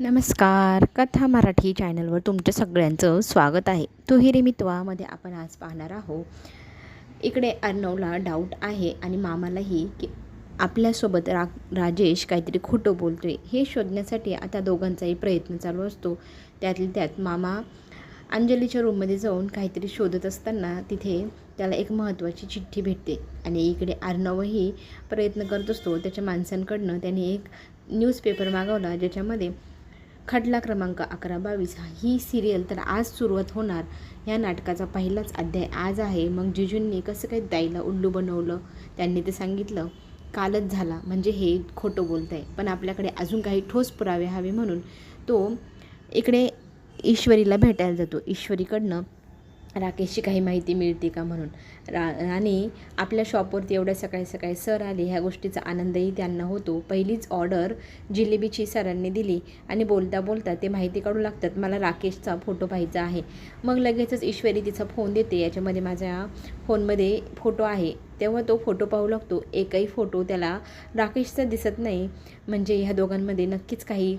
नमस्कार. कथा मराठी चॅनलवर तुमच्या सगळ्यांचं स्वागत आहे. तुहिरी मित्वामध्ये आपण आज पाहणार आहोत. इकडे अर्णवला डाऊट आहे आणि मामालाही की आपल्यासोबत रा राजेश काहीतरी खोटं बोलतोय. हे शोधण्यासाठी आता दोघांचाही प्रयत्न चालू असतो. त्यातल्या त्यात मामा अंजलीच्या रूममध्ये जाऊन काहीतरी शोधत असताना तिथे त्याला एक महत्त्वाची चिठ्ठी भेटते. आणि इकडे अर्णवही प्रयत्न करत असतो. त्याच्या माणसांकडनं त्याने एक न्यूजपेपर मागवला ज्याच्यामध्ये खटला क्रमांक अकरा बावीस ही सिरियल तर आज सुरुवात होणार. या नाटकाचा पहिलाच अध्याय आज आहे. मग जिजूंनी कसं काही दाईला उल्लू बनवलं? त्यांनी ते सांगितलं कालच झाला. म्हणजे हे खोटं बोलत आहे पण आपल्याकडे अजून काही ठोस पुरावे हवे म्हणून तो इकडे ईश्वरीला भेटायला जातो. ईश्वरीकडनं राकेशची काही माहिती मिळते का म्हणून? रा आणि आपल्या शॉपवरती एवढ्या सकाळी सकाळी सर आले ह्या गोष्टीचा आनंदही त्यांना होतो. पहिलीच ऑर्डर जिलेबीची सरांनी दिली आणि बोलता बोलता ते माहिती काढू लागतात मला राकेशचा फोटो पाहायचा आहे. मग लगेचच ईश्वरी तिचा फोन देते याच्यामध्ये माझ्या फोनमध्ये फोटो आहे. तेव्हा तो फोटो पाहू लागतो. एकही फोटो त्याला राकेशचा दिसत नाही. म्हणजे ह्या दोघांमध्ये नक्कीच काही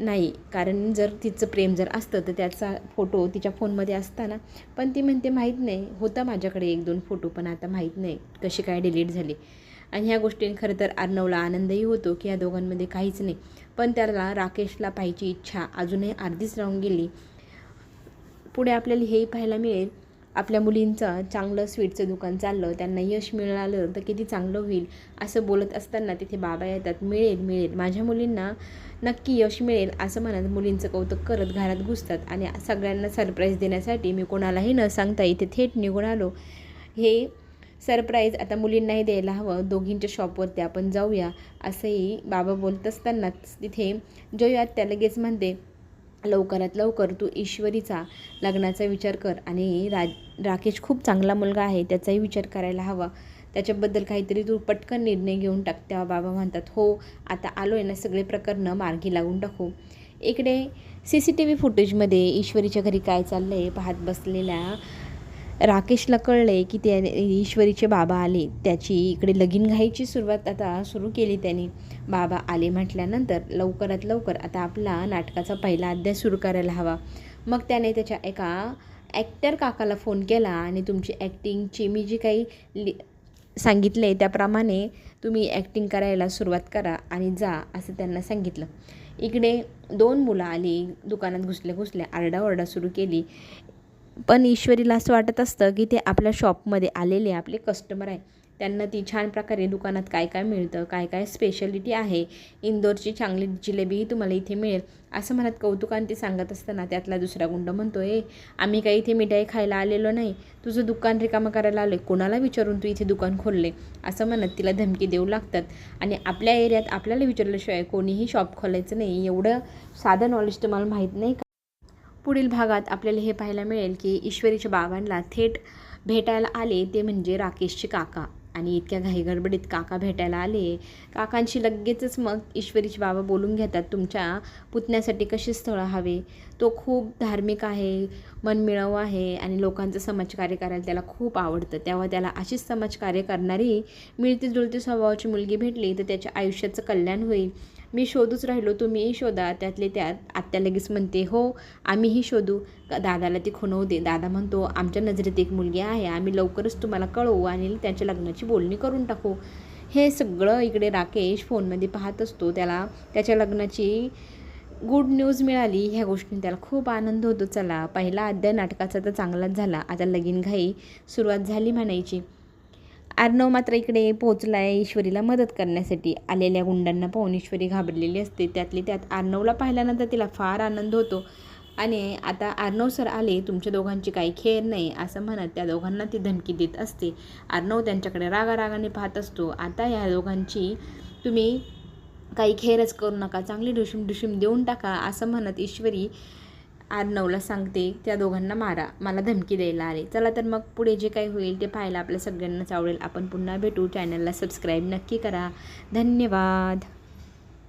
नाही. कारण जर तिचं प्रेम जर असतं तर त्याचा फोटो तिच्या फोनमध्ये असताना. पण ती म्हणते माहीत नाही. होता माझ्याकडे एक दोन फोटो पण आता माहीत नाही कसे काय डिलीट झाले. आणि ह्या गोष्टीने खरं तर अर्णवला आनंदही होतो की या दोघांमध्ये काहीच नाही. पण त्याला राकेशला पाहायची इच्छा अजूनही अर्धीच राहून गेली. पुढे आपल्याला हेही पाहायला मिळेल आपल्या मुलींचं चांगलं स्वीटचं दुकान चाललं त्यांना यश मिळालं तर किती चांगलं होईल असं बोलत असताना तिथे बाबा येतात मिळेल मिळेल माझ्या मुलींना नक्की यश मिळेल असं म्हणत मुलींचं कौतुक करत घरात घुसतात आणि सगळ्यांना सरप्राईज देण्यासाठी मी कोणालाही न सांगता इथे थेट निघून आलो. हे सरप्राईज आता मुलींनाही द्यायला हवं दोघींच्या शॉपवरती आपण जाऊया असंही बाबा बोलत असतानाच तिथे जयूयात त्या लगेच म्हणते लवकरात लवकर तू ईश्वरीचा लग्नाचा विचार कर आणि रा राकेश खूप चांगला मुलगा आहे त्याचाही विचार करायला हवा. त्याच्याबद्दल काहीतरी तू पटकन निर्णय घेऊन टाक तेव्हा बाबा म्हणतात हो आता आलो आहे ना सगळे प्रकरणं मार्गी लागून टाकू. इकडे सी सी टी व्ही फुटेजमध्ये ईश्वरीच्या घरी काय चाललं आहे पाहत बसलेल्या राकेशला कळलं आहे की त्या ईश्वरीचे बाबा आले. त्याची इकडे लगीन घाईची सुरुवात आता सुरू केली त्याने. बाबा आले म्हटल्यानंतर लवकरात लवकर आता आपला नाटकाचा पहिला अध्याय सुरू करायला हवा. मग त्याने त्याच्या एका ॲक्टर काकाला फोन केला आणि तुमची ॲक्टिंगची मी जी काही लि सांगितलं आहे त्याप्रमाणे तुम्ही ॲक्टिंग करायला सुरुवात करा आणि जा असं त्यांना सांगितलं. इकडे दोन मुलं आली दुकानात घुसल्या घुसल्या आरडाओरडा सुरू केली. पण ईश्वरीला असं वाटत असतं की ते आपल्या शॉपमध्ये आलेले आपले कस्टमर आहे. त्यांना ती छान प्रकारे दुकानात काय काय मिळतं काय काय स्पेशालिटी आहे इंदोरची चांगली जिलेबीही तुम्हाला इथे मिळेल. असं म्हणत कौतुकाने ते सांगत असताना त्यातला दुसरा गुंड म्हणतो ए आम्ही काही इथे मिठाई खायला आलेलो नाही. तुझं दुकान रिकामं करायला आलं आहे कोणाला विचारून तू इथे दुकान खोलले? असं म्हणत तिला धमकी देऊ लागतात. आणि आपल्या एरियात आपल्याला विचारल्याशिवाय कोणीही शॉप खोलायचं नाही. एवढं साधं नॉलेज तुम्हाला माहीत नाही का? पुढील भागात आपल्याला हे पाहायला मिळेल की ईश्वरीच्या बाबांना थेट भेटायला आले ते म्हणजे राकेशचे काका. आणि इतक्या घाईगडबडीत काका भेटायला आले. काकांशी लगेचच मग ईश्वरीची बाबा बोलून घेतात तुमच्या पुतण्यासाठी कसे स्थळं हवे? तो खूप धार्मिक आहे मनमिळावू आहे आणि लोकांचं समाजकार्य करायला त्याला खूप आवडतं. तेव्हा त्याला अशीच समाजकार्य करणारी मिळती जुळती स्वभावाची मुलगी भेटली तर त्याच्या आयुष्याचं कल्याण होईल. मी शोधूच राहिलो तुम्हीही शोधा त्यातले त्यात आत्या लगेच म्हणते हो आम्हीही शोधू. दादाला ती खुणवते दादा म्हणतो आमच्या नजरेत एक मुलगी आहे आम्ही लवकरच तुम्हाला कळवू आणि त्यांच्या लग्नाची बोलणी करून टाकू. हे सगळं इकडे राकेश फोनमध्ये पाहत असतो. त्याला त्याच्या लग्नाची गुड न्यूज मिळाली. ह्या गोष्टीने त्याला खूप आनंद होतो. चला पहिला अध्याय नाटकाचा तर चांगलाच झाला. आता लगीन घाई सुरुवात झाली म्हणायची. आर्णव मात्र इकडे पोहोचला आहे ईश्वरीला मदत करण्यासाठी. आलेल्या गुंडांना पाहून ईश्वरी घाबरलेली असते. त्यातली त्यात आर्णवला पाहिल्यानंतर तिला फार आनंद होतो. आणि आता आर्णव सर आले तुमच्या दोघांची काही खेळ नाही असं म्हणत त्या दोघांना ती धमकी देत असते. आर्णव त्यांच्याकडे रागारागाने पाहत असतो. आता या दोघांची तुम्ही काही खेळच करू नका. चांगली डुशीम ढुशीम देऊन टाका असं म्हणत ईश्वरी आर्नवला सांगते त्या दोघांना मारा. मला धमकी द्यायला आले. चला तर मग पुढे जे काही होईल ते पाहायला आपल्या सगळ्यांनाच आवडेल. आपण पुन्हा भेटू. चॅनलला सबस्क्राईब नक्की करा. धन्यवाद.